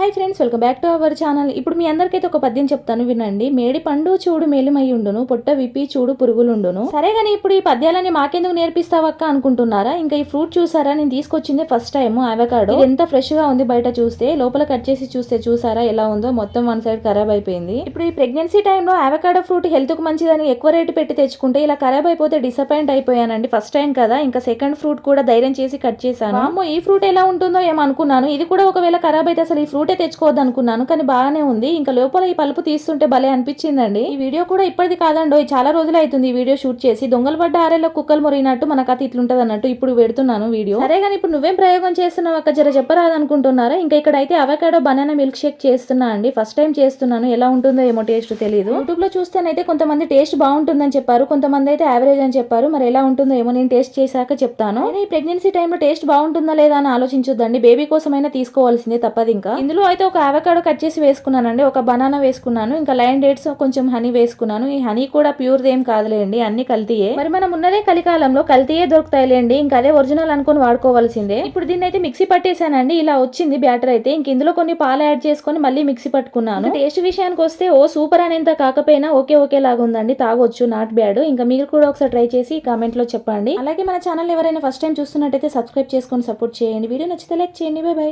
Hi friends welcome back to our channel ఇప్పుడు మీ అందరికైతే ఒక పద్యం చెప్తాను వినండి. మేడి పండు చూడు మేలుమై ఉండును పొట్ట విప్పి చూడు పురుగులుండును సరే కానీ ఇప్పుడు ఈ పద్యాలని మాకెందుకు నేర్పిస్తావక్క అనుకుంటున్నారా? ఇంకా ఈ ఫ్రూట్ చూసారా? నేను తీసుకొచ్చింది ఫస్ట్ టైం అవకాడో. ఎంత ఫ్రెష్గా ఉంది బయట చూస్తే లోపల కట్ చేసి చూస్తే చూసారా ఎలా ఉందో? మొత్తం వన్ సైడ్ ఖరాబ్ అయిపోయింది. ఇప్పుడు ఈ ప్రెగ్నెన్సీ టైంలో అవకాడో ఫ్రూట్ హెల్త్కు మంచిదని ఎక్కువ రేటు పెట్టి తెచ్చుకుంటే ఇలా ఖరాబ్ అయిపోతే డిసప్పాయింట్ అయిపోయానండి. ఫస్ట్ టైం కదా ఇంకా సెకండ్ ఫ్రూట్ కూడా ధైర్యం చేసి కట్ చేశాను. అమ్మో ఈ ఫ్రూట్ ఎలా ఉంటుందో ఏమో అనుకున్నాను ఇది కూడా ఒకవేళ ఖరాబ్ అయితే అసలు ఈ ఫ్రూట్ తెచ్చుకోవద్దు అనుకున్నాను కానీ బాగానే ఉంది. ఇంకా లోపల ఈ పలుపు తీస్తుంటే భలే అనిపించిందండి. ఈ వీడియో కూడా ఇప్పటిది కాదండో చాలా రోజులు అవుతుంది ఈ వీడియో షూట్ చేసి. దొంగలు పడ్డ ఆరేలో కుక్కలు మొరిగినట్టు మన కథ ఇట్లుంటది అన్నట్టు ఇప్పుడు పెడుతున్నాను వీడియో. సరే కానీ ఇప్పుడు నువ్వేం ప్రయోగం చేస్తున్నావు అక్క? జర చెప్పరాదనుకుంటున్నారా? ఇంకా ఇక్కడ అయితే అవకాడో బనానా మిల్క్ షేక్ చేస్తున్నా అండి. ఫస్ట్ టైం చేస్తున్నాను. ఎలా ఉంటుందో ఏమో టేస్ట్ తెలియదు యూట్యూబ్లో చూస్తేనైతే కొంతమంది టేస్ట్ బాగుంటుందని చెప్పారు. కొంతమంది అయితే యావరేజ్ అని చెప్పారు. మరి ఎలా ఉంటుందో ఏమో నేను టేస్ట్ చేశాక చెప్తాను. ఈ ప్రెగ్నెన్సీ టైంలో టేస్ట్ బాగుంటుందా లేదా అని ఆలోచించొద్దండి. బేబీ కోసమైనా తీసుకోవాల్సిందే తప్పదు ఇంకా ఇందులో అయితే ఒక అవకాడో కట్ చేసి వేసుకున్నానండి. ఒక బనానా వేసుకున్నాను. ఇంకా లైన్ డేట్స్ కొంచెం హనీ వేసుకున్నాను. ఈ హనీ కూడా ప్యూర్ ఏం కాదులేండి. అన్ని కల్తీయే. మరి మనం ఉన్నదే కలికాలంలో కల్తీయే దొరుకుతాయిలేండి. ఇంకా అదే ఒరిజినల్ అనుకొని వాడుకోవాల్సిందే. ఇప్పుడు దీన్ని అయితే మిక్సీ పట్టేశానండి. ఇలా వచ్చింది బ్యాటర్ అయితే. ఇంక ఇందులో కొన్ని పాలు యాడ్ చేసుకొని మళ్ళీ మిక్సీ పట్టుకున్నాను. టేస్ట్ విషయానికి వస్తే ఓ సూపర్ అనేంత కాకపోయినా ఓకే ఓకే లాగా ఉందండి. తాగొచ్చు నాట్ బ్యాడ్. ఇంకా మీరు కూడా ఒకసారి ట్రై చేసి కామెంట్లో చెప్పండి. అలాగే మన ఛానల్ ఎవరైనా ఫస్ట్ టైం చూస్తున్నట్టయితే సబ్స్క్రైబ్ చేసుకొని సపోర్ట్ చేయండి. వీడియో నచ్చితే లైక్ చేయండి. Bye bye.